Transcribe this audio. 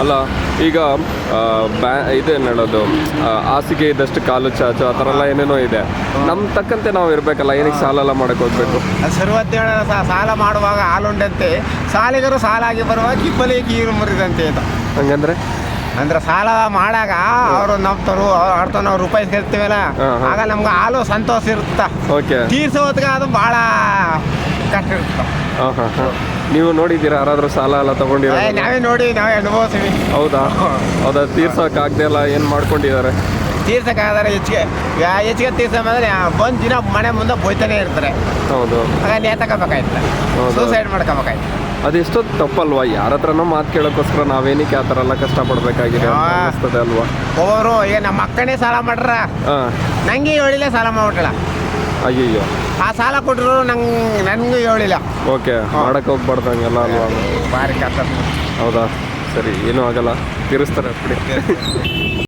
ಅಲ್ಲ ಈಗ ಬ್ಯಾ ಇದೇನು ಹೇಳೋದು ಆ, ಹಾಸಿಗೆ ಇದ್ದಷ್ಟು ಕಾಲು ಚಾಚು ಆ ಥರ ಎಲ್ಲ ಏನೇನೋ ಇದೆ. ನಮ್ಮ ತಕ್ಕಂತೆ ನಾವು ಇರಬೇಕಲ್ಲ ಏನಕ್ಕೆ ಸಾಲ ಎಲ್ಲ ಮಾಡಕ್ಕೆ ಹೋಗ್ಬೇಕು? ಸರ್ವತ್ತೇಳ ಸಾಲ ಮಾಡುವಾಗ ಹಾಲುಂಡಂತೆ. ಸಾಲಿಗರು ಸಾಲಾಗಿ ಬರುವಾಗ ಕಿಬ್ಬಲಿ ಕೀರು ಮುರಿದಂತೆ ಅಂತ ಹಂಗಂದ್ರೆ? ಅಂದ್ರೆ ಸಾಲ ಮಾಡಾಗ ಅವರು ನಮ್ತರು ಅರ್ಥ ನಾವು ರೂಪಾಯಿ ಸೇರ್ತೀವಲ್ಲ. ಆಗ ನಮ್ಗೆ ಹಾಲು ಸಂತೋಷ ಇರುತ್ತ? ಓಕೆ ತೀರ್ಸೋ ಹೊತ್ತಿಗೆ ಅದು ಭಾಳ ಹಾಂ ಹಾಂ ಹಾಂ ನೀವು ನೋಡಿದ್ದೀರಾ ಯಾರಾದರೂ ಸಾಲ ಎಲ್ಲ ತಗೊಂಡಿರೋ ನಾವೇ ನೋಡಿ ನಾವೇ ಅನುಭವಿಸ್ತೀವಿ. ಹೌದಾ? ಹೌದಾ ತೀರ್ಸೋಕ್ಕಾಗದೆ ಎಲ್ಲ ಏನು ಮಾಡ್ಕೊಂಡಿದ್ದಾರೆ? ತೀರ್ಸಕ್ಕಾದ್ರೆ ಹೆಚ್ಚಿಗೆ ಹೆಚ್ಚಿಗೆ ತೀರ್ಸಂದ್ರೆ ಬಂದು ದಿನ ಮನೆ ಮುಂದೆ ಬೈತಾನೆ ಇರ್ತಾರೆ. ಹೌದು ಆಗ ನೇತಕೋಬೇಕಾಯ್ತು. ಸೂಸೈಡ್ ಮಾಡ್ಕೋಬೇಕಾಯ್ತು ಅದೆಷ್ಟೋ ತಪ್ಪಲ್ವಾ? ಯಾರ ಹತ್ರನೋ ಮಾತು ಕೇಳೋಕ್ಕೋಸ್ಕರ ನಾವೇನಕ್ಕೆ ಆ ಥರ ಎಲ್ಲ ಕಷ್ಟಪಡಬೇಕಾಗಿದೆ. ಅನಿಸ್ತದೆ ಅಲ್ವಾ? ಒಬ್ಬರು ಈಗ ನಮ್ಮ ಅಕ್ಕನೇ ಸಾಲ ಮಾಡ್ರ. ನಂಗೆ ಹೇಳಿಲ್ಲ ಸಾಲ ಮಾಡ್ಬಿಟ್ಟಳ ಅಯ್ಯಯ್ಯೋ. ಆ ಸಾಲ ಕೊಟ್ಟರು ನಂಗೆ ನನಗೂ ಹೇಳಿಲ್ಲ. ಓಕೆ ಮಾಡಕ್ಕೆ ಹೋಗ್ಬಾರ್ದು ಹಂಗೆಲ್ಲ ಅಲ್ವಾ? ಭಾರಿ ಕಷ್ಟ ಹೌದಾ? ಸರಿ ಏನೂ ಆಗಲ್ಲ. ತೀರಿಸ್ತಾರೆ ಬಿಡಿ.